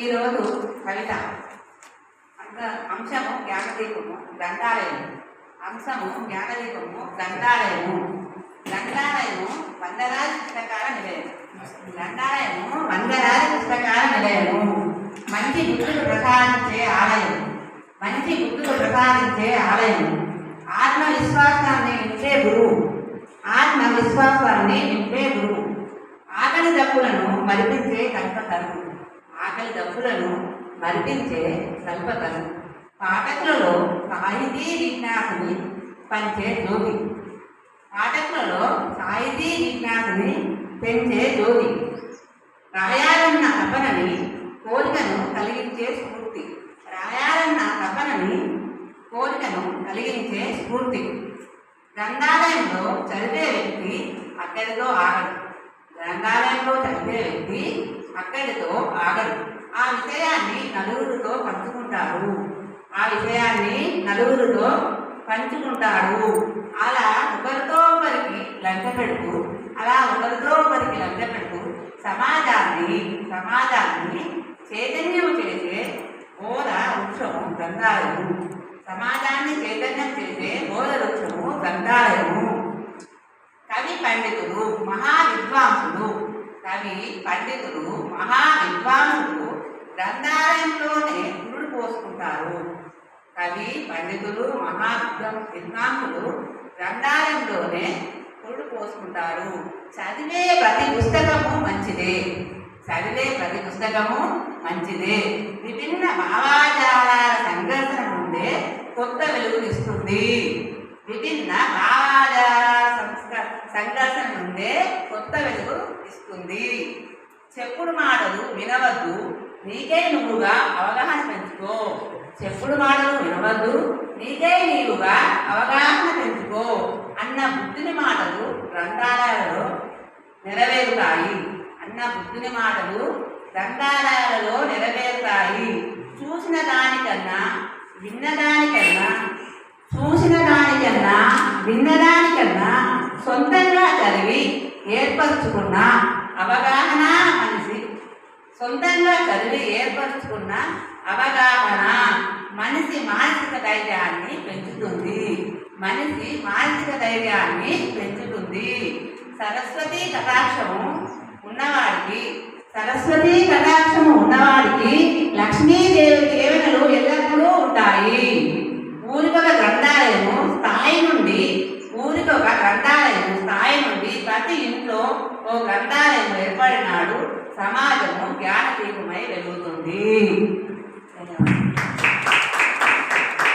ఈరోజు కవిత అంత అంశము జ్ఞానదీపము గ్రంథాలయము. అంశము జ్ఞానదీపము గ్రంథాలయము. గ్రంథాలయము వందలాది పుస్తకాల నిలయము. గ్రంథాలయము వందలాది పుస్తకాల నిలయము. మంచి బుద్ధులు ప్రసాదించే ఆలయం. మంచి బుద్ధులు ప్రసాదించే ఆలయం. ఆత్మవిశ్వాసాన్ని నింపే గురువు ఆత్మవిశ్వాసాన్ని నింపే గురువు ఆకలి దప్పులను మరిపించే కల్పతరు ఆకలి దప్పులను మరిపించే కల్పతరు పాఠకులలో సాహితీ విజ్ఞాసుని పంచే జ్యోతి పాఠకులలో సాహితీ విజ్ఞాసుని పెంచే జ్యోతి రాయాలన్న తపనని కోరికను కలిగించే స్ఫూర్తి. రాయాలన్న తపనని కోరికను కలిగించే స్ఫూర్తి. గ్రంథాలయంలో చదివే వ్యక్తి అక్కడితో ఆగడు. గ్రంథాలయంలో చదివే వ్యక్తి అక్కడితో ఆగరు. ఆ విషయాన్ని నలుగురితో పంచుకుంటారు. ఆ విషయాన్ని నలుగురితో పంచుకుంటాడు అలా ఒకరితో ఒకరికి లంచ పెడుతూ అలా ఒకరితో ఒకరికి లంచ పెడుతూ సమాజాన్ని సమాజాన్ని చైతన్యం చేసే బోధ వృక్షము గ్రంథాలయము. సమాజాన్ని చైతన్యం చేసే బోధ వృక్షము గ్రంథాలయము. కవి పండితులు మహా విద్వాంసులు కవి పండితులు మహా విద్వాంసులు గ్రంథాలయంలోనే గురుడు పోసుకుంటారు. కవి పండితులు మహా విద్వాం విద్వాంసులు గ్రంథాలయంలోనే గురుడు పోసుకుంటారు. చదివే ప్రతి పుస్తకము మంచిదే. చదివే ప్రతి పుస్తకము మంచిదే. విభిన్న భావాచారాల సంఘర్షణ నుండే కొత్త వెలుగునిస్తుంది. విభిన్న భావాచారాల సంఘర్షణ కొత్త వెలుగు ఇస్తుంది. చెప్పుడు మాటలు వినవద్దు నీకే నువ్వుగా అవగాహన పెంచుకో. చెప్పుడు మాటలు వినవద్దు నీకే నీవుగా అవగాహన పెంచుకో అన్న బుద్ధిని మాటలు గ్రంథాలయాలలో నెరవేరుతాయి. అన్న బుద్ధిని మాటలు గ్రంథాలయాలలో నెరవేరుతాయి. చూసిన దానికన్నా విన్నదానికన్నా చూసిన దానికన్నా విన్నదానికన్నా సొంత చదివి ఏర్పరచుకున్న అవగాహన మనిషి. సొంతంగా చదివి ఏర్పరచుకున్న అవగాహన మనిషి మానసిక ధైర్యాన్ని పెంచుతుంది. మనిషి మానసిక ధైర్యాన్ని పెంచుతుంది. సరస్వతి కటాక్షము ఉన్నవాడికి సరస్వతి కటాక్షము ఉన్నవాడికి లక్ష్మీదేవి ప్రతి ఇంట్లో ఓ గ్రంథాలయం ఏర్పడినాడు సమాజము జ్ఞానదీపమై వెలుగుతుంది.